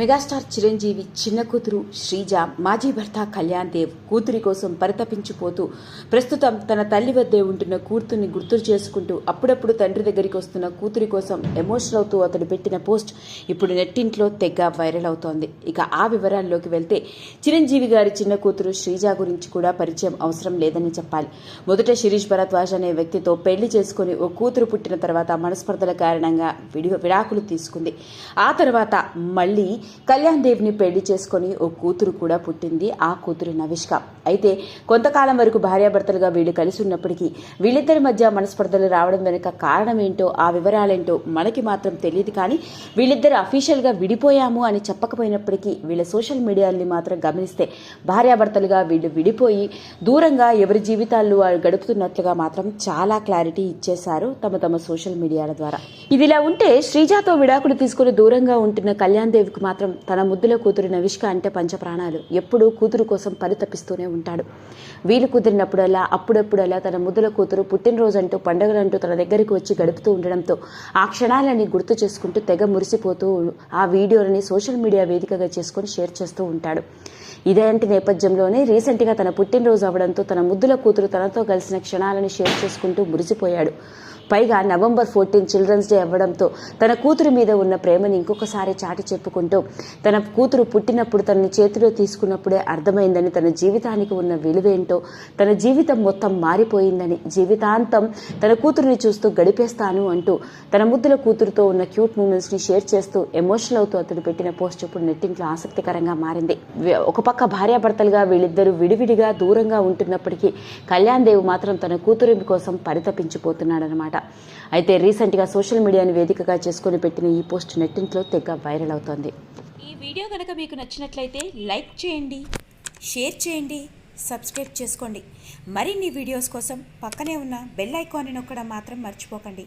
Megastar Chiranjeevi చిన్న కూతురు శ్రీజ మాజీ భర్త కళ్యాణ్ దేవ్ కూతురి కోసం పరితపించిపోతూ ప్రస్తుతం తన తల్లి వద్దే ఉంటున్న కూతుర్ని గుర్తు చేసుకుంటూ అప్పుడప్పుడు తండ్రి దగ్గరికి వస్తున్న కూతురి కోసం ఎమోషనల్ అవుతూ అతడు పెట్టిన పోస్ట్ ఇప్పుడు నెట్టింట్లో తెగ వైరల్ అవుతోంది. ఇక ఆ వివరాల్లోకి వెళ్తే చిరంజీవి గారి చిన్న కూతురు శ్రీజ గురించి కూడా పరిచయం అవసరం లేదని చెప్పాలి. మొదట శిరీష్ భరద్వాజ్ అనే వ్యక్తితో పెళ్ళి చేసుకుని ఓ కూతురు పుట్టిన తర్వాత మనస్పర్ధల కారణంగా విడి విడాకులు తీసుకుంది. ఆ తర్వాత మళ్ళీ కళ్యాణ్ దేవ్ని పెళ్ళి చేసుకొని ఓ కూతురు కూడా పుట్టింది. ఆ కూతురు నవిష్క. అయితే కొంతకాలం వరకు భార్యాభర్తలుగా వీళ్ళు కలిసి ఉన్నప్పటికీ వీళ్ళిద్దరి మధ్య మనస్పర్ధలు రావడం వెనుక కారణం ఏంటో ఆ వివరాలేంటో మనకి మాత్రం తెలియదు కానీ వీళ్ళిద్దరు అఫీషియల్గా విడిపోయాము అని చెప్పకపోయినప్పటికీ వీళ్ళ సోషల్ మీడియాల్ని మాత్రం గమనిస్తే భార్యాభర్తలుగా వీళ్ళు విడిపోయి దూరంగా ఎవరి జీవితాలు గడుపుతున్నట్లుగా మాత్రం చాలా క్లారిటీ ఇచ్చేశారు తమ తమ సోషల్ మీడియాల ద్వారా. ఇదిలా ఉంటే శ్రీజాతో విడాకులు తీసుకుని దూరంగా ఉంటున్న కళ్యాణ్ దేవ్కి మాత్రం తన ముద్దుల కూతురు నవిష్క అంటే పంచప్రాణాలు. ఎప్పుడూ కూతురు కోసం పరితపిస్తూనే ఉంటాడు. వీలు కుదిరినప్పుడల్లా అప్పుడప్పుడల్లా తన ముద్దుల కూతురు పుట్టినరోజంటూ పండుగలంటూ తన దగ్గరికి వచ్చి గడుపుతూ ఉండడంతో ఆ క్షణాలని గుర్తు చేసుకుంటూ తెగ మురిసిపోతూ ఆ వీడియోలని సోషల్ మీడియా వేదికగా చేసుకొని షేర్ చేస్తూ ఉంటాడు. ఇదేంటి నేపథ్యంలోనే రీసెంట్గా తన పుట్టినరోజు అవడంతో తన ముద్దుల కూతురు తనతో కలిసిన క్షణాలను షేర్ చేసుకుంటూ మురిసిపోయాడు. పైగా నవంబర్ ఫోర్టీన్ చిల్డ్రన్స్ డే అవ్వడంతో తన కూతురు మీద ఉన్న ప్రేమని ఇంకొకసారి చాటి చెప్పుకుంటూ తన కూతురు పుట్టినప్పుడు తనని చేతిలో తీసుకున్నప్పుడే అర్థమైందని తన జీవితానికి ఉన్న విలువేంటో తన జీవితం మొత్తం మారిపోయిందని జీవితాంతం తన కూతురుని చూస్తూ గడిపేస్తాను అంటూ తన ముద్దుల కూతురుతో ఉన్న క్యూట్ మూమెంట్స్ని షేర్ చేస్తూ ఎమోషనల్ అవుతూ అతడు పెట్టిన పోస్ట్ ఇప్పుడు నెట్టింట్లో ఆసక్తికరంగా మారింది. ఒక పక్క భార్యాభర్తలుగా వీళ్ళిద్దరూ విడివిడిగా దూరంగా ఉంటున్నప్పటికీ కళ్యాణ్ దేవ్ మాత్రం తన కూతురు కోసం పరితపించిపోతున్నాడనమాట అయితే రీసెంట్గా సోషల్ మీడియాను వేదికగా చేసుకొని పెట్టిన ఈ పోస్ట్ నెట్టింట్లో తెగ వైరల్ అవుతోంది. ఈ వీడియో కనుక మీకు నచ్చినట్లయితే లైక్ చేయండి షేర్ చేయండి సబ్స్క్రైబ్ చేసుకోండి. మరిన్ని వీడియోస్ కోసం పక్కనే ఉన్న బెల్ ఐకాన్ని నొక్కడం మాత్రం మర్చిపోకండి.